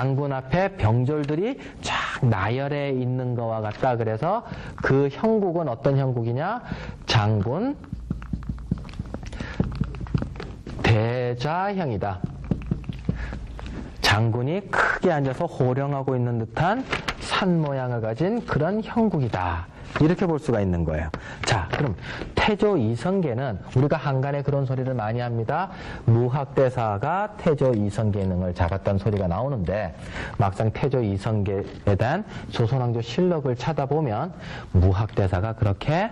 장군 앞에 병졸들이 쫙 나열해 있는 거와 같다. 그래서 그 형국은 어떤 형국이냐? 장군 대자형이다. 장군이 크게 앉아서 호령하고 있는 듯한 산 모양을 가진 그런 형국이다. 이렇게 볼 수가 있는 거예요. 자, 그럼 태조 이성계는 우리가 한간에 그런 소리를 많이 합니다. 무학대사가 태조 이성계능을 잡았다는 소리가 나오는데 막상 태조 이성계에 대한 조선왕조 실록을 찾아보면 무학대사가 그렇게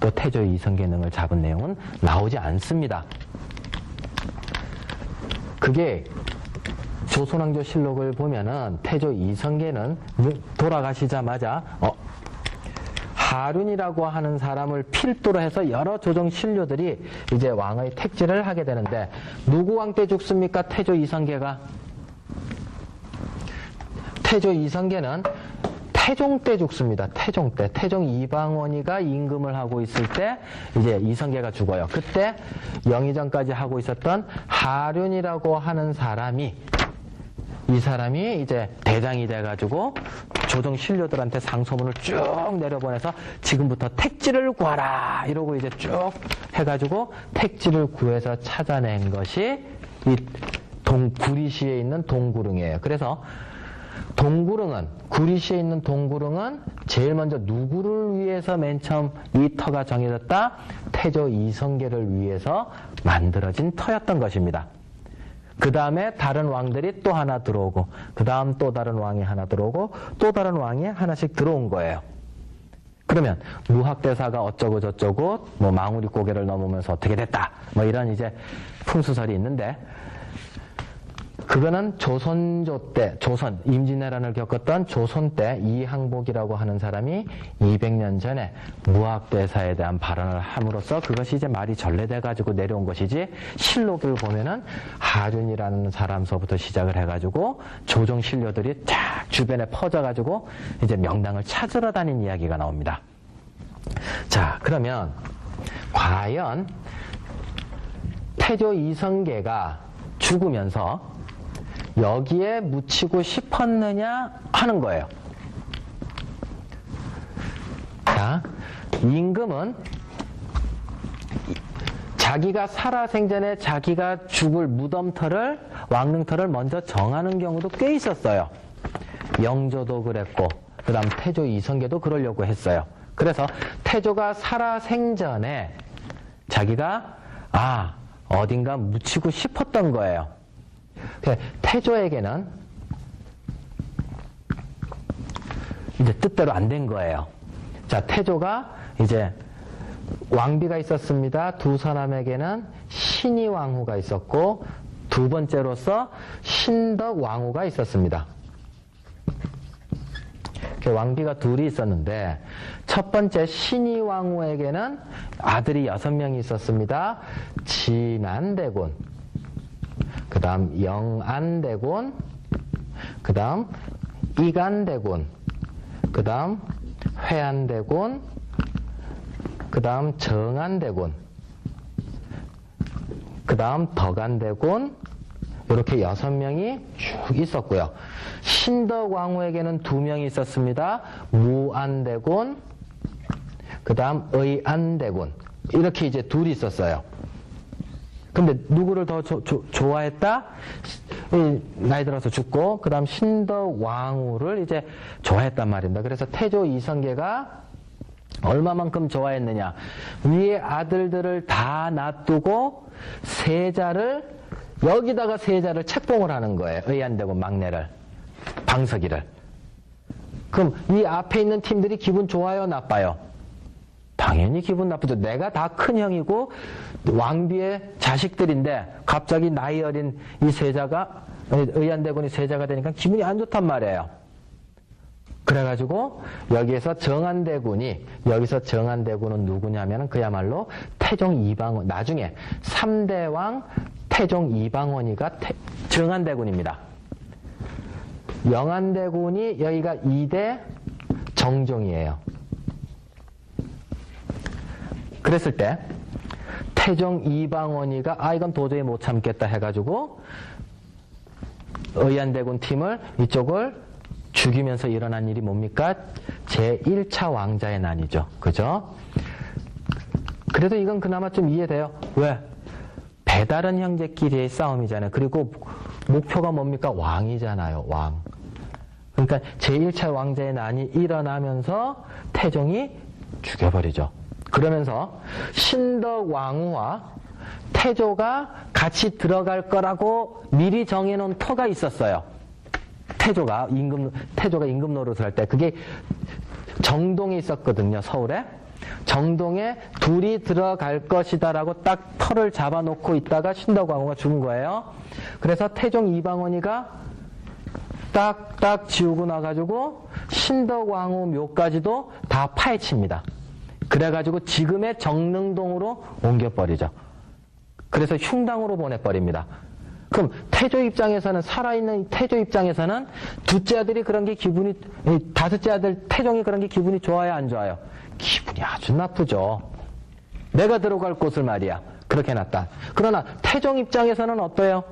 또 태조 이성계능을 잡은 내용은 나오지 않습니다. 그게 조선왕조 실록을 보면은 태조 이성계는 돌아가시자마자 어, 하륜이라고 하는 사람을 필두로 해서 여러 조정 신료들이 이제 왕의 택지를 하게 되는데 누구 왕 때 죽습니까? 태조 이성계가 태조 이성계는 태종 때 죽습니다. 태종 때. 태종 이방원이가 임금을 하고 있을 때 이제 이성계가 죽어요. 그때 영의정까지 하고 있었던 하륜이라고 하는 사람이 이 사람이 이제 대장이 돼가지고 조정 신료들한테 상소문을 쭉 내려보내서 지금부터 택지를 구하라 이러고 이제 쭉 해가지고 택지를 구해서 찾아낸 것이 이 동, 구리시에 있는 동구릉이에요. 그래서 동구릉은 구리시에 있는 동구릉은 제일 먼저 누구를 위해서 맨 처음 이 터가 정해졌다? 태조 이성계를 위해서 만들어진 터였던 것입니다. 그 다음에 다른 왕들이 또 하나 들어오고, 그 다음 또 다른 왕이 하나 들어오고, 또 다른 왕이 하나씩 들어온 거예요. 그러면 무학대사가 어쩌고 저쩌고, 뭐 망우리 고개를 넘으면서 어떻게 됐다, 뭐 이런 이제 풍수설이 있는데, 그거는 조선조 때, 조선, 임진왜란을 겪었던 조선 때 이항복이라고 하는 사람이 200년 전에 무학대사에 대한 발언을 함으로써 그것이 이제 말이 전래돼가지고 내려온 것이지 실록을 보면은 하륜이라는 사람서부터 시작을 해가지고 조정 신료들이 쫙 주변에 퍼져가지고 이제 명당을 찾으러 다닌 이야기가 나옵니다. 자, 그러면 과연 태조 이성계가 죽으면서 여기에 묻히고 싶었느냐 하는 거예요. 자, 임금은 자기가 살아생전에 자기가 죽을 무덤터를 왕릉터를 먼저 정하는 경우도 꽤 있었어요. 영조도 그랬고 그다음 태조 이성계도 그러려고 했어요. 그래서 태조가 살아생전에 자기가 아 어딘가 묻히고 싶었던 거예요. 태조에게는 이제 뜻대로 안 된 거예요. 자, 태조가 이제 왕비가 있었습니다. 두 사람에게는 신이 왕후가 있었고 두 번째로서 신덕 왕후가 있었습니다. 왕비가 둘이 있었는데 첫 번째 신이 왕후에게는 아들이 여섯 명이 있었습니다. 진안대군, 그 다음 영안대군, 그 다음 이간대군, 그 다음 회안대군, 그 다음 정안대군, 그 다음 덕안대군, 이렇게 여섯 명이 쭉 있었고요. 신덕왕후에게는 두 명이 있었습니다. 무안대군, 그 다음 의안대군. 이렇게 이제 둘이 있었어요. 근데 누구를 더 조, 조, 좋아했다? 나이 들어서 죽고 그 다음 신덕 왕후를 이제 좋아했단 말입니다. 그래서 태조 이성계가 얼마만큼 좋아했느냐? 위에 아들들을 다 놔두고 세자를 여기다가 세자를 책봉을 하는 거예요. 의안되고 막내를 방석이를. 그럼 이 앞에 있는 팀들이 기분 좋아요, 나빠요? 당연히 기분 나쁘죠. 내가 다 큰 형이고 왕비의 자식들인데 갑자기 나이 어린 이 세자가 의안대군이 세자가 되니까 기분이 안 좋단 말이에요. 그래가지고 여기에서 정안대군이 여기서 정안대군은 누구냐면은 그야말로 태종 이방원 나중에 3대 왕 태종 이방원이가 태, 정안대군입니다. 영안대군이 여기가 2대 정종이에요. 그랬을 때 태종 이방원이가 아 이건 도저히 못 참겠다 해가지고 의안대군 팀을 이쪽을 죽이면서 일어난 일이 뭡니까? 제1차 왕자의 난이죠. 그죠? 그래도 이건 그나마 좀 이해돼요. 왜? 배다른 형제끼리의 싸움이잖아요. 그리고 목표가 뭡니까? 왕이잖아요. 왕. 그러니까 제1차 왕자의 난이 일어나면서 태종이 죽여버리죠. 그러면서 신덕 왕후와 태조가 같이 들어갈 거라고 미리 정해놓은 터가 있었어요. 태조가 임금 태조가 임금 노릇을 할 때 그게 정동에 있었거든요. 서울에 정동에 둘이 들어갈 것이다라고 딱 터를 잡아놓고 있다가 신덕 왕후가 죽은 거예요. 그래서 태종 이방원이가 딱딱 지우고 나가지고 신덕 왕후 묘까지도 다 파헤칩니다. 그래가지고 지금의 정릉동으로 옮겨버리죠. 그래서 흉당으로 보내버립니다. 그럼 태조 입장에서는 살아있는 태조 입장에서는 둘째 아들이 그런 게 기분이 이 다섯째 아들 태종이 그런 게 기분이 좋아요 안 좋아요? 기분이 아주 나쁘죠. 내가 들어갈 곳을 말이야 그렇게 놨다. 그러나 태종 입장에서는 어때요?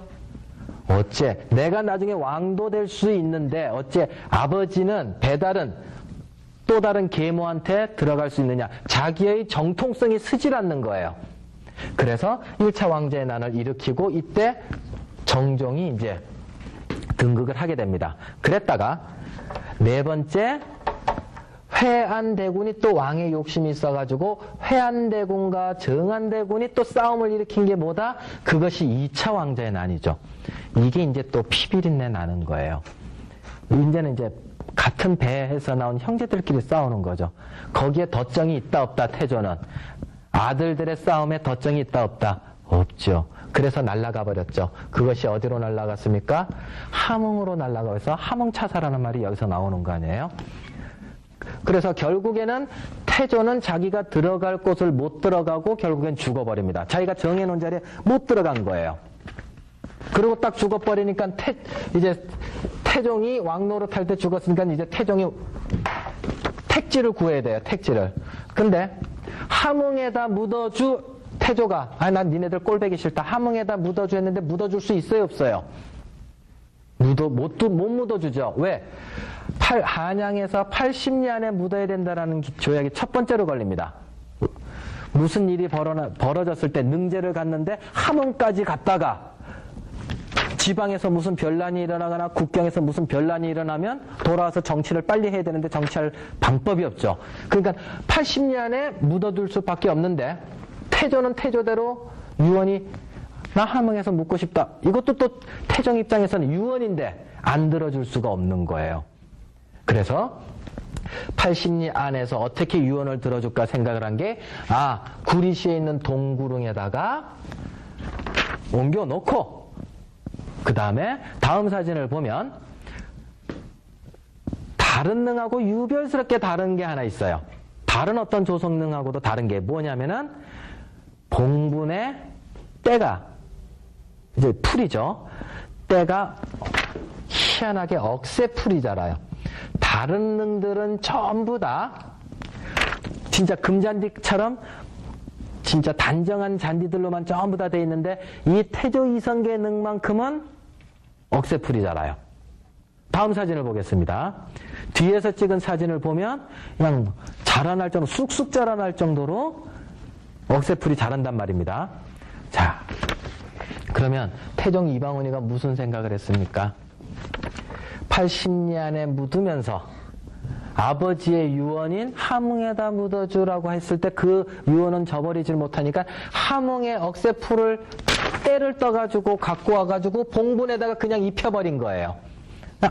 어째 내가 나중에 왕도 될 수 있는데 어째 아버지는 배달은 또 다른 계모한테 들어갈 수 있느냐? 자기의 정통성이 쓰질 않는 거예요. 그래서 1차 왕제의 난을 일으키고 이때 정종이 이제 등극을 하게 됩니다. 그랬다가 네 번째 회안대군이 또 왕의 욕심이 있어가지고 회안대군과 정안대군이 또 싸움을 일으킨 게 뭐다? 그것이 2차 왕자의 난이죠. 이게 이제 또 피비린내 나는 거예요. 이제는 이제 같은 배에서 나온 형제들끼리 싸우는 거죠. 거기에 덧정이 있다 없다 태조는 아들들의 싸움에 덧정이 있다 없다 없죠. 그래서 날아가 버렸죠. 그것이 어디로 날아갔습니까? 함흥으로 날아가서 함흥차사라는 말이 여기서 나오는 거 아니에요? 그래서 결국에는 태조는 자기가 들어갈 곳을 못 들어가고 결국엔 죽어버립니다. 자기가 정해놓은 자리에 못 들어간 거예요. 그리고 딱 죽어버리니까 태, 이제 태종이 왕노릇 할 때 죽었으니까 이제 태종이 택지를 구해야 돼요. 택지를. 근데 함흥에다 묻어주 태조가 아 난 니네들 꼴배기 싫다. 함흥에다 묻어주 했는데 묻어줄 수 있어요, 없어요? 묻어 못, 두- 못 묻어주죠. 왜? 팔- 한양에서 80년 안에 묻어야 된다라는 기- 조약이 첫 번째로 걸립니다. 무슨 일이 벌어나, 벌어졌을 때 능제를 갔는데 함흥까지 갔다가 지방에서 무슨 변란이 일어나거나 국경에서 무슨 변란이 일어나면 돌아와서 정치를 빨리 해야 되는데 정치할 방법이 없죠. 그러니까 80년에 묻어둘 수밖에 없는데 태조는 태조대로 유언이 나 함흥에서 묻고 싶다. 이것도 또 태종 입장에서는 유언인데 안 들어줄 수가 없는 거예요. 그래서 80리 안에서 어떻게 유언을 들어줄까 생각을 한 게, 아, 구리시에 있는 동구릉에다가 옮겨 놓고, 그 다음에 다음 사진을 보면, 다른 능하고 유별스럽게 다른 게 하나 있어요. 다른 어떤 조성능하고도 다른 게 뭐냐면은, 봉분의 때가, 이제 풀이죠. 때가 희한하게 억새 풀이 자라요. 다른 능들은 전부 다 진짜 금잔디처럼 진짜 단정한 잔디들로만 전부 다 돼 있는데 이 태조 이성계 능만큼은 억새풀이 자라요. 다음 사진을 보겠습니다. 뒤에서 찍은 사진을 보면 그냥 자라날 정도, 쑥쑥 자라날 정도로 억새풀이 자란단 말입니다. 자, 그러면 태종 이방원이가 무슨 생각을 했습니까? 80년에 묻으면서 아버지의 유언인 함흥에다 묻어주라고 했을 때 그 유언은 저버리질 못하니까 함흥의 억새 풀을 때를 떠가지고 갖고 와가지고 봉분에다가 그냥 입혀버린 거예요.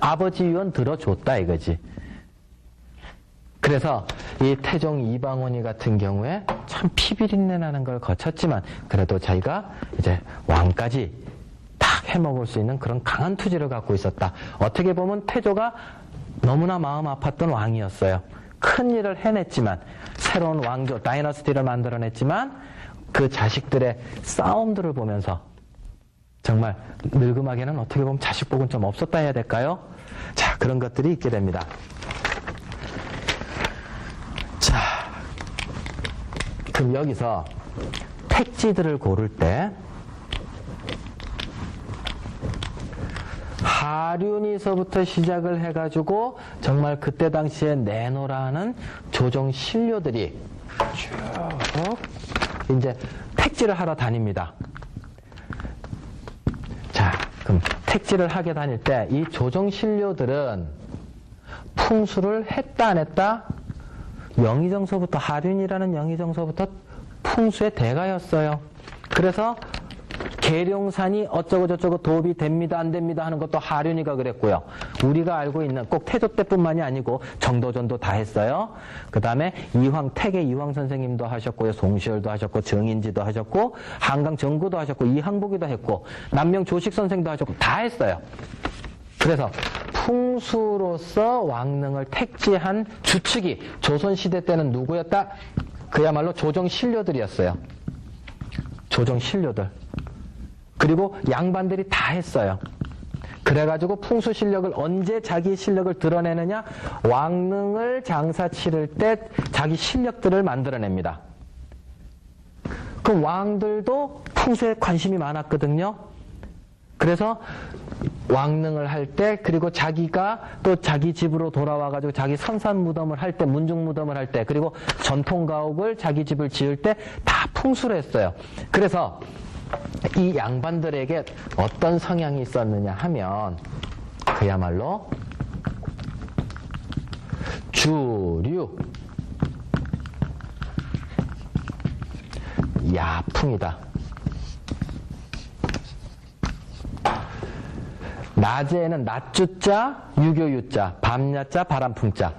아버지 유언 들어줬다 이거지. 그래서 이 태종 이방원이 같은 경우에 참 피비린내 나는 걸 거쳤지만 그래도 자기가 이제 왕까지 탁 해먹을 수 있는 그런 강한 투지를 갖고 있었다. 어떻게 보면 태조가 너무나 마음 아팠던 왕이었어요. 큰 일을 해냈지만 새로운 왕조 다이너스티를 만들어냈지만 그 자식들의 싸움들을 보면서 정말 늙음하게는 어떻게 보면 자식복은 좀 없었다 해야 될까요? 자 그런 것들이 있게 됩니다. 자, 그럼 여기서 택지들을 고를 때 하륜이서부터 시작을 해가지고 정말 그때 당시에 내노라는 조정 신료들이 쭉 이제 택지를 하러 다닙니다. 자, 그럼 택지를 하게 다닐 때 이 조정 신료들은 풍수를 했다 안 했다? 영의정서부터 하륜이라는 영의정서부터 풍수의 대가였어요. 그래서 계룡산이 어쩌고 저쩌고 도읍이 됩니다 안 됩니다 하는 것도 하륜이가 그랬고요. 우리가 알고 있는 꼭 태조 때뿐만이 아니고 정도전도 다 했어요. 그 다음에 이황 태계 이황 선생님도 하셨고요. 송시열도 하셨고 정인지도 하셨고 한강 정구도 하셨고 이항복이도 했고 남명 조식 선생도 하셨고 다 했어요. 그래서 풍수로서 왕릉을 택지한 주축이 조선시대 때는 누구였다? 그야말로 조정 신료들이었어요. 조정 신료들. 그리고 양반들이 다 했어요. 그래가지고 풍수 실력을 언제 자기 실력을 드러내느냐? 왕릉을 장사 치를 때 자기 실력들을 만들어냅니다. 그 왕들도 풍수에 관심이 많았거든요. 그래서 왕릉을 할 때 그리고 자기가 또 자기 집으로 돌아와 가지고 자기 선산 무덤을 할 때 문중 무덤을 할 때 그리고 전통 가옥을 자기 집을 지을 때 다 풍수를 했어요. 그래서 이 양반들에게 어떤 성향이 있었느냐 하면 그야말로 주류 야풍이다. 낮에는 낮주자, 유교유자, 밤야자, 바람풍자.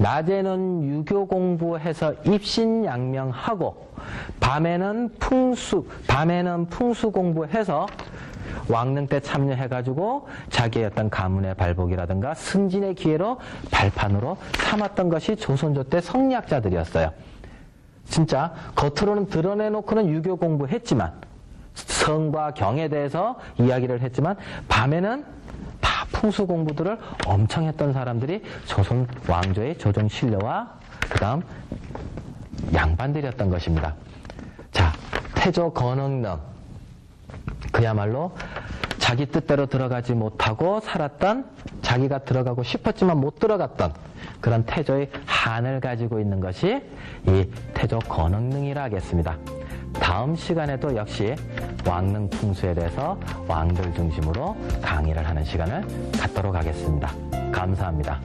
낮에는 유교 공부해서 입신양명하고, 밤에는 풍수, 밤에는 풍수 공부해서 왕릉 때 참여해가지고 자기의 어떤 가문의 발복이라든가 승진의 기회로 발판으로 삼았던 것이 조선조 때 성리학자들이었어요. 진짜 겉으로는 드러내놓고는 유교 공부했지만 성과 경에 대해서 이야기를 했지만 밤에는 다 풍수 공부들을 엄청 했던 사람들이 조선 왕조의 조정 신료와 그다음 양반들이었던 것입니다. 자, 태조 건흥릉 그야말로 자기 뜻대로 들어가지 못하고 살았던 자기가 들어가고 싶었지만 못 들어갔던 그런 태조의 한을 가지고 있는 것이 이 태조 건흥릉이라 하겠습니다. 다음 시간에도 역시 왕릉 풍수에 대해서 왕들 중심으로 강의를 하는 시간을 갖도록 하겠습니다. 감사합니다.